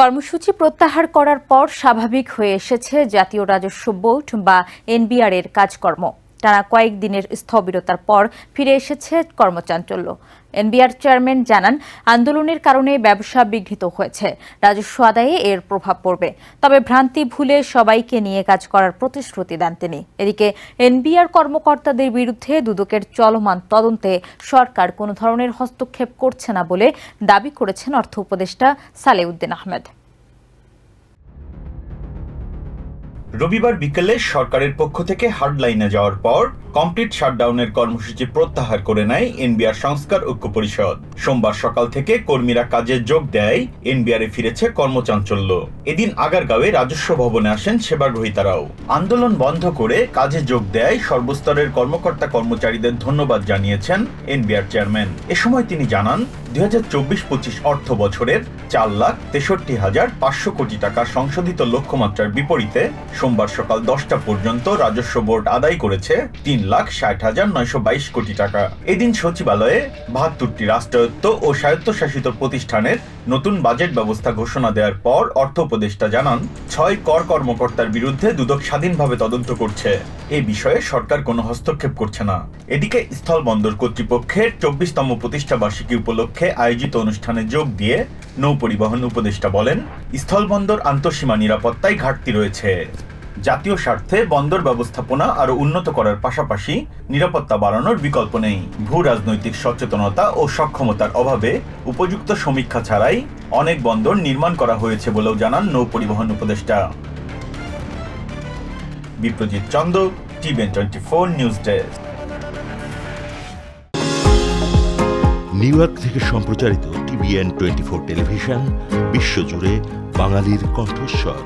কর্মসূচি প্রত্যাহার করার পর স্বাভাবিক হয়ে এসেছে জাতীয় রাজস্ব বোর্ড বা এনবিআর এর কাজকর্ম। টানা কয়েকদিনের স্থবিরতার পর ফিরে এসেছে কর্মচাঞ্চল্য। এনবিআর চেয়ারম্যান জানান, আন্দোলনের কারণে ব্যবসা বিঘ্নিত হয়েছে। রাজস্ব আদায়ে এর প্রভাব পড়বে। তবে ভ্রান্তি ভুলে সবাইকে নিয়ে কাজ করার প্রতিশ্রুতি দেন তিনি। এদিকে, এনবিআর কর্মকর্তাদের বিরুদ্ধে দুদকের চলমান তদন্তে সরকার কোনো ধরনের হস্তক্ষেপ করছে না বলে দাবি করেছেন অর্থ উপদেষ্টা সালেউদ্দিন আহমেদ। রবিবার বিকেলে সরকারের পক্ষ থেকে হার্ডলাইনে যাওয়ার পর কমপ্লিট শাটডাউনের কর্মসূচি প্রত্যাহার করে নেয় এনবিআর সংস্কার ঐক্য পরিষদ। সোমবার সকাল থেকে কর্মীরা কাজে যোগ দেয়, এনবিআরে ফিরেছে কর্মচাঞ্চল্য। এদিন আগারগাঁওয়ে রাজস্ব ভবনে আসেন সেবাগ্রহীতারাও। আন্দোলন বন্ধ করে কাজে যোগ দেয় সর্বস্তরের কর্মকর্তা কর্মচারীদের ধন্যবাদ জানিয়েছেন এনবিআর চেয়ারম্যান। এ সময় তিনি জানান, দুই হাজার চব্বিশ পঁচিশ অর্থ বছরের চার লাখ তেষট্টি হাজার পাঁচশো কোটি টাকা সংশোধিত লক্ষ্যমাত্রার বিপরীতে সোমবার সকাল দশটা পর্যন্ত রাজস্ব বোর্ড আদায় করেছে তিন লাখ ষাট হাজার নয়শো বাইশ কোটি টাকা। এদিন সচিবালয়ে বাহাত্তরটি রাষ্ট্রায়ত্ত ও স্বায়ত্তশাসিত প্রতিষ্ঠানের নতুন বাজেট ব্যবস্থা ঘোষণা দেওয়ার পর অর্থ উপদেষ্টা জানান, ছয় কর কর্মকর্তার বিরুদ্ধে দুদক স্বাধীনভাবে তদন্ত করছে। এ বিষয়ে সরকার কোনো হস্তক্ষেপ করছে না। এদিকে স্থলবন্দর কর্তৃপক্ষের চব্বিশতম প্রতিষ্ঠা বার্ষিকী উপলক্ষে আয়োজিত অনুষ্ঠানে যোগ দিয়ে নৌপরিবহন উপদেষ্টা বলেন, স্থলবন্দর আন্তঃসীমা নিরাপত্তায় ঘাটতি রয়েছে। জাতীয় স্বার্থে বন্দর ব্যবস্থাপনা আরও উন্নত করার পাশাপাশি নিরাপত্তা বাড়ানোর বিকল্প নেই। ভূ রাজনৈতিক সচেতনতা ও সক্ষমতার অভাবে উপযুক্ত সমীক্ষা ছাড়াই অনেক বন্দর নির্মাণ করা হয়েছে বলেও জানান নৌ পরিবহন উপদেষ্টা। Biprojit Chanda TVN twenty four news desk. New York থেকে সম্প্রচারিত টিভিএন টোয়েন্টি ফোর টেলিভিশন, বিশ্বজুড়ে বাঙালির কণ্ঠস্বর।